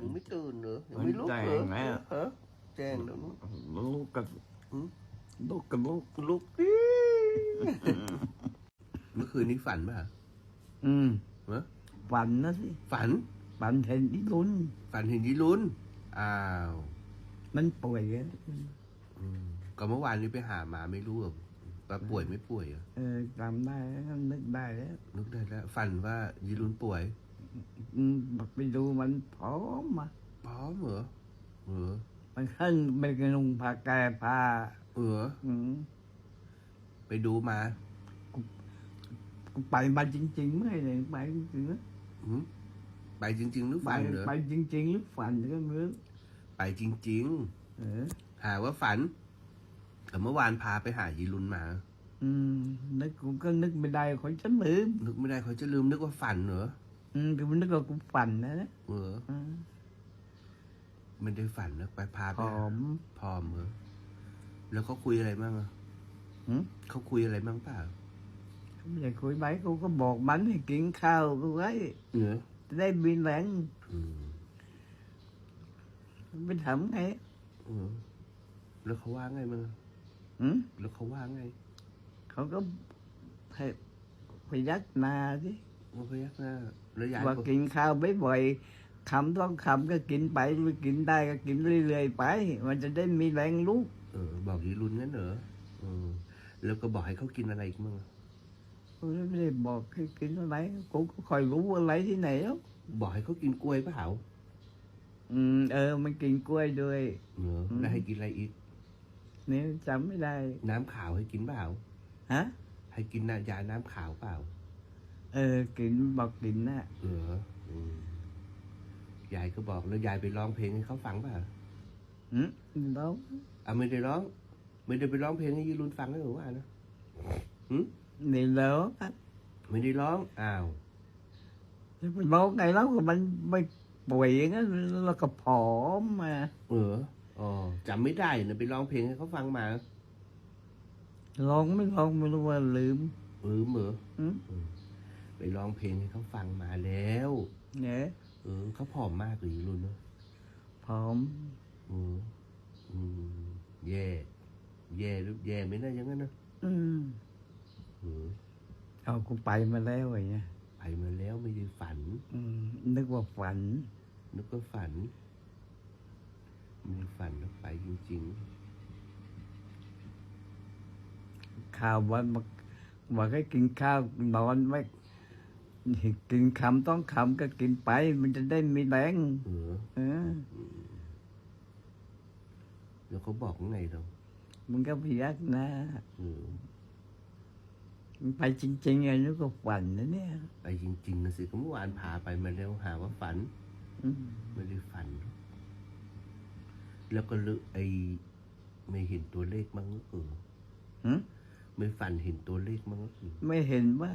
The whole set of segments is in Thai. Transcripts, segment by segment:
ยังไม่ตื่นเหรอยังไม่ลุกเหรอแจ้งแล้วฮะแจ้งแล้วนู้นลูกกับหืมลูกกับลูกลุกดิเมื่อคืนนี้ฝันป่ะอืมฮะฝันนะสิฝัน ฝันเห็นอีลุนฝันเห็นยีรุนอ้าว มันป่วยอะอืมก็เมื่อวานนี้ไปหามาไม่รู้ว่าว่าป่วยไม่ป่วยเหรอเออจำได้แล้วนึกได้แล้วนึกได้แล้วฝันว่ายีรุนป่วยอืม ไปดูมันพ้อมมาพ้อมเหรอเออมันขึ้นไปกระนุงพาแกพาเอออืมไปดูมาไปมาจริงๆไม่เลยไปจริงๆนะหืมไปจริง ๆ หรือฝันเหรอไปจริง ๆ หรือฝันก็ไม่รู้ไปจริงเออหาว่าฝันแต่เมื่อวานพาไปหายีรุนมา อืมนึกกูก็นึกไม่ได้คนจะลืมนึกไม่ได้เขาจะลืมนึกว่าฝันเหรอ อืมกูนึกว่ากูฝันนะนะเอออืมไม่ได้ฝันนะไปพาผไปอหามพร้อมเหรอแล้วเขาคุยอะไรบ้างอะหืมเขาคุยอะไรบ้างเปล่าไม่ได้คุยไปกูก็บอกมันให้กินข้าวกูไว้เออจะได้มีแรงอืมไปทำไงเออแล้วเขาว่าไงมึงอืมแล้วเขาว่าไงเขาก็ให้พยักหน้าสิว่าพยักหน้า แล้วยายว่าก็กินข้าวบ่อยๆคำต้องคำก็กินไปไม่กินได้ก็กินเรื่อยๆไป มันจะได้มีแรงลุกเออ บอกยีรุนงั้นเหรอเออ แล้วก็บอกให้เขากินอะไรอีกมั้งอะกูไม่ได้บอกให้กินอะไรกูก็คอยรู้อะไรที่ไหนแล้วบอกให้เขากินกล้วยเปล่าอืมเออ มันกินกล้วยด้วยเออแล้วให้กินอะไรอีกนี่จำไม่ได้ น้ำขาวให้กินเปล่าฮะให้กินน้ำยาน้ำขาวเปล่า เออกินบอกกินนะเอออืมยายก็บอกแล้วยายไปร้องเพลงให้เขาฟังเปล่าอืมแล้วอะไม่ได้ร้อง ไม่ได้ไปร้องเพลงให้ยีรุนฟังเลยหรือว่านะหืมนี่แล้วอะไม่ได้ร้องอ้าวจะไปบอกไงแล้วก็มันไม่ป่วยอย่างนั้นแล้วก็ผอมมาเอออ๋อจำไม่ได้นะไปร้องเพลงให้เขาฟังมาลองไม่ลองไม่รู้ว่าลืม เออเหมออืม ไปร้องเพลงให้เขาฟังมาแล้วเนี่ยเออเขาผอมมากเลยยีรุนเนอะผอมเอออืมแย่แย่หรือแย่ไหมนะอย่างนั้นนะอืมเออเอากูไปมาแล้วไอ้เนี่ยไปมาแล้วไม่ได้ฝัน อืมนึกว่าฝัน นึกว่าฝันไม่ได้ฝันแล้วไปจริงข้าววันมาบอกให้กินข้าวนอนไม่ กินคำต้องคำก็กินไป มันจะได้มีแรงๆเออเออ แล้วเขาบอกว่าไงเรามันก็พยักหนะเออมันไปจริงๆไงนึกว่าฝันนะเนี่ย ไปจริงๆนะสิก็เมื่อวานพาไปมาแล้วหาว่าฝันอืมไม่ได้ฝัน แล้วก็ลึกไอไม่เห็นตัวเลขมั้งก็เออหึไม่ฝันเห็นตัวเลขมั้งก็เออไม่เห็นว่า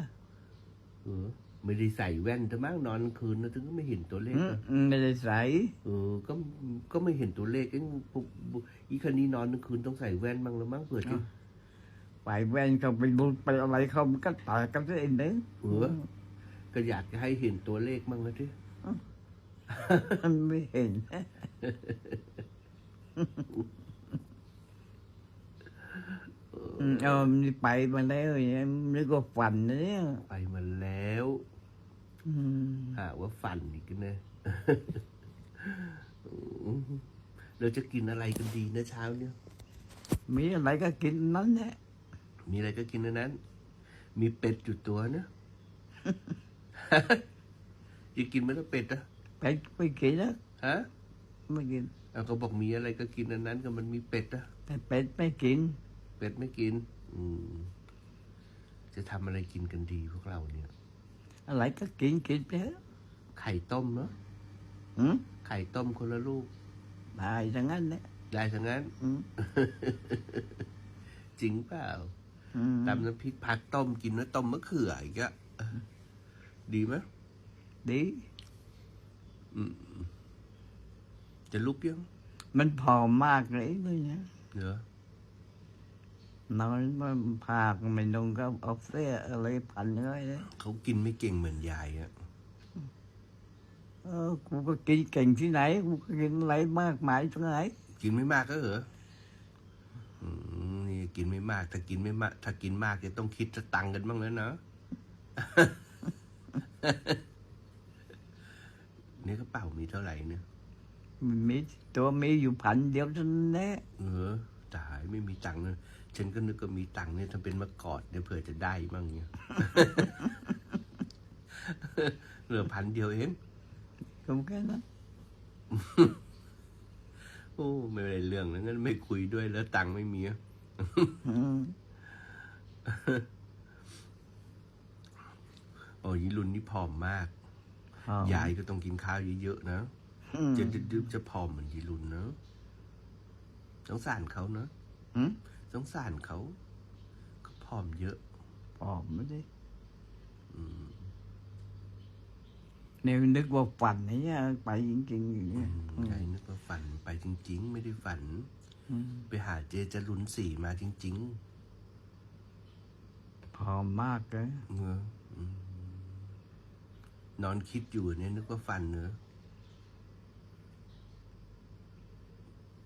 เออ ไม่ได้ใส่แว่นแต่มั้งนอนกลางคืนนะถึงก็ไม่เห็นตัวเลขอืมนะไม่ได้ใส่เออ ก็ก็ไม่เห็นตัวเลขเอ้ยปุ๊บปุ๊บอีคันนี้นอนกลางคืนต้องใส่แว่นบ้างแล้วมั้งเผื่อที่ไปแว่นเขาไปดูไปอะไรเขามันก็ตายกันซะเองเด้อเออก็อยากจะให้เห็นตัวเลขบ้างนะที่มันไม่เห็นอืมเออมันไปมาแล้วอย่างเงี้ยนึกว่าฝันนะเนี่ยไปมาแล้วอืม หาว่าฝันอีกนะอืมเราจะกินอะไรกันดีนะเช้าเนี่ย มีอะไรก็กินนั้นแหละ มีอะไรก็กินในนั้น มีเป็ดอยู่ตัวนะจะกินไหมล่ะเป็ดอะไปไปกินนะฮะ ไม่กินเอาก็บอกมีอะไรก็กินในนั้นก็มันมีเป็ดอะแต่เป็ดไม่กิน เป็ดไม่กิน อืม จะทำอะไรกินกันดีพวกเราเนี่ย อะไรก็กินกินไปเถอะไข่ต้มเนาะอืมไข่ต้มคนละลูกได้ทั้งนั้นแหละได้ทั้งนั้น อืมจริงเปล่าอืมตำน้ำพริกผักต้มกินแล้วต้มมะเขืออีกอะดีไหมดีอืมจะลุกยังมันผอมมากเลยด้วยนะ เหรอ นอนมันผากไม่ลงก็เอาเสื้ออะไรพันไว้เลยเขากินไม่เก่งเหมือนยายอะเออกูก็กินเก่งที่ไหนกูก็กินอะไรมากมายที่ไหนกินไม่มากก็เหรออืมนี่กินไม่มาก ถ้ากินไม่มาก ถ้ากินมากจะต้องคิดจะตังค์กันบ้างแล้วเนาะนี่กระเป๋ามีเท่าไหร่เนี่ยมีตัวมีอยู่พันเดียวเท่านั้นแหละเออตายไม่มีตังค์เลย ฉันก็นึกว่ามีตังค์เนี่ยทำเป็นมากอดเดี๋ยวเผื่อจะได้บ้างเนี่ยเหลือพันเดียวเองก็แค่นั้นโอ้ไม่เป็นไรเรื่องแล้วงั้นไม่คุยด้วยแล้วตังค์ไม่มีอะอืมโอ้ยรุ่นนี่ผอมมากอ๋อยายก็ต้องกินข้าวเยอะๆนะอืมจะดึบจะผอมเหมือนยีรุ่นเนอะสงสารเขาเนอะอืม สงสารเขาเขาผอมเยอะผอมไม่ได้อืมเนี่ยนึกว่าฝันนะเนี่ยไปจริงๆอย่างเงี้ยยายนึกว่าฝันไปจริง ๆ ไม่ได้ฝันอืมไปหาเจจรุนสี่มาจริงผอมมากเลยๆเงออืมนอนคิดอยู่เนี่ยนึกว่าฝันเนอะ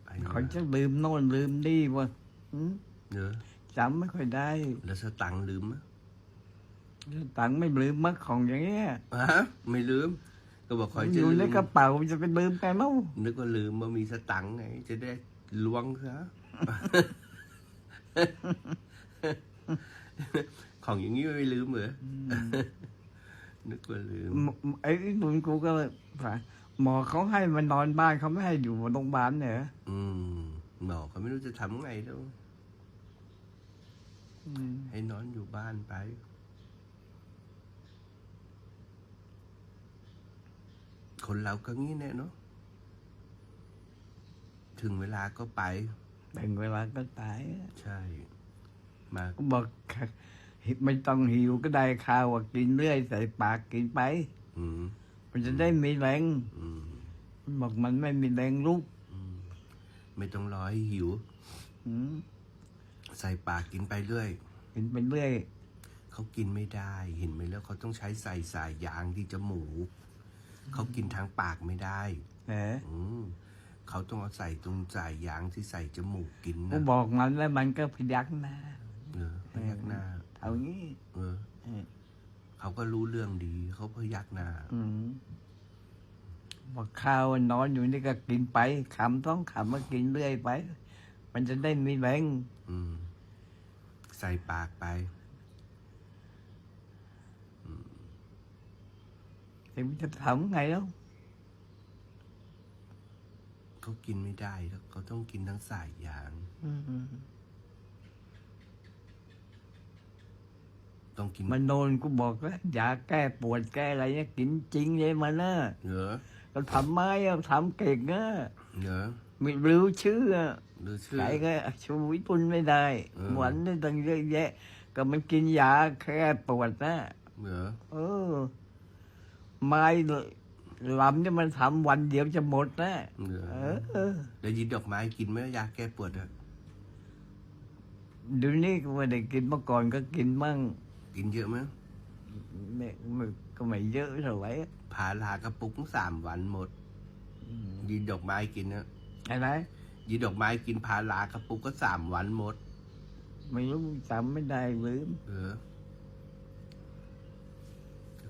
ไปเขาจะลืมโน่นลืมนี่วะ อืมเนอะจำไม่ค่อยได้แล้วสตังค์ลืมไหมตังค์ไม่ลืมมักของอย่างเงี้ยฮะไม่ลืม ก็บอกคอยอจะยู่ลืในมกระเป๋าจะไปลืมไปมั้งนึกว่าลืมว่ามีสตังค์ไง จะได้ล้วงซะ ของอย่างนี้ไม่ลืมเหรอนึกว่าลืมไอ้หนุนกูก็เลยว่าหมอเขาให้มานอนบ้านเขาไม่ให้อยู่โรงพยาบาลเนี่ย อืม หมอเขาไม่รู้จะทำไงแล้วอืมให้นอนอยู่บ้านไป คนเราก็งี้แน่เนาะถึงเวลาก็ไป ถึงเวลาก็ตาย ใช่ มาก็บอกไม่ต้องหิวก็ได้ข้าวอะกินเรื่อยใส่ปากกินไปอืมมันจะได้มีแรงอืมมันบอกมันไม่มีแรงลุกอืม ไม่ต้องรอให้หิว อืมใส่ปากกินไปเรื่อยกินไปเรื่อยเขากินไม่ได้เห็นไหมแล้วเขาต้องใช้ใส่สายยางที่จมูกเขากินทางปากไม่ได้ แหมอืมเขาต้องเอาใส่ตรงสายยางที่ใส่จมูกกินกูนะบอกมันแล้วมันก็พยักหน้าเออพยักหน้า เอางี้เออ เออเขาก็รู้เรื่องดีเขาพยักหน้า อืม บอกข้าวนอนอยู่นี่ก็กินไปคำต้องคำมากินเรื่อยไป มันจะได้มีแรงอืม ใส่ปากไปแต่มันจะทำไงแล้วเขากินไม่ได้แล้วเขาต้องกินทั้งสายยางอืมต้องกินมันโดนกูบอกแล้วยาแก้ปวดแก้อะไรเนี่ยกินจริงเลยมันนะเหรอ เราทำไม้อะทำเก่งอะเหรอไม่รู้ชื่ออะหรือชื่อ ใครก็ชูวิตุนไม่ได้เออหวันได้ตั้งเยอะแยะ ก็มันกินยาแค่ปวดนะเหรอเออ ไม้ลำเนี่ยมันทำวันเดียวจะหมดนะเหรอเออเออแล้วยินดอกไม้กินไหมยาแก้ปวดอะเดี๋ยวนี้ก็ไม่ได้กินเมื่อก่อนก็กินมั่งกินเยอะไหมไม่ไม่ ก็ไม่เยอะเท่าไหร่พาลากระปุกสามวันหมดยินดอกไม้กินนะอะไรยินดอกไม้กินพาลากระปุกก็สามวันหมด ไม่รู้จำไม่ได้ลืมเออ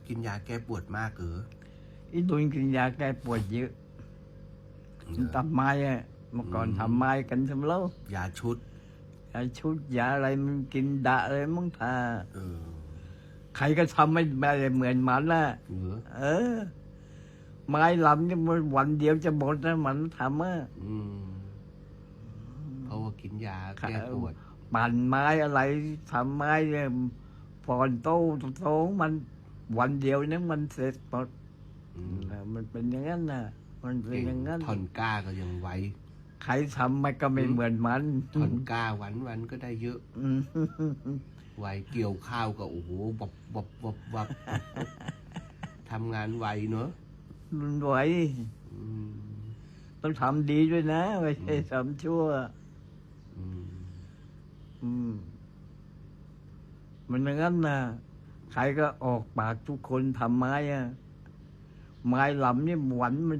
กินยาแก้ปวดมากเหรออีตุนกินยาแก้ปวดเยอะเหรอทำไม้อะเมื่อก่อนอืมทำไม้กันทำแล้วยาชุดยาชุดยาอะไรมันกินดะอะไรมั้งทาเออ ใครก็ทำไม่ได้เหมือนมันนะเหรอเออ ไม้ลำเนี่ยมันวันเดียวจะหมดนะมันทำอะอืมเพราะว่ากินยาแก้ปวดปั่นไม้อะไรทำไม้เนี่ยพอนโต้โต้มันวันเดียวเนี่ยมันเสร็จหมดอืมมันเป็นอย่างนั้นนะมันเป็นเก่งอย่างนั้นทอนก้าก็ยังไวใครทำมันก็ไม่เหมือนมันทอนก้าวันวันๆก็ได้เยอะอืม ไวเกี่ยวข้าวก็โอ้โหบบบบบบบทำงานไวเนอะมันไหวอืมต้องทำดีด้วยนะไม่ใช่ทำชั่ว อืมอืม มันอย่างนั้นนะใครก็ออกปากทุกคนทำไม้อะไม้ลำนี่หวานมัน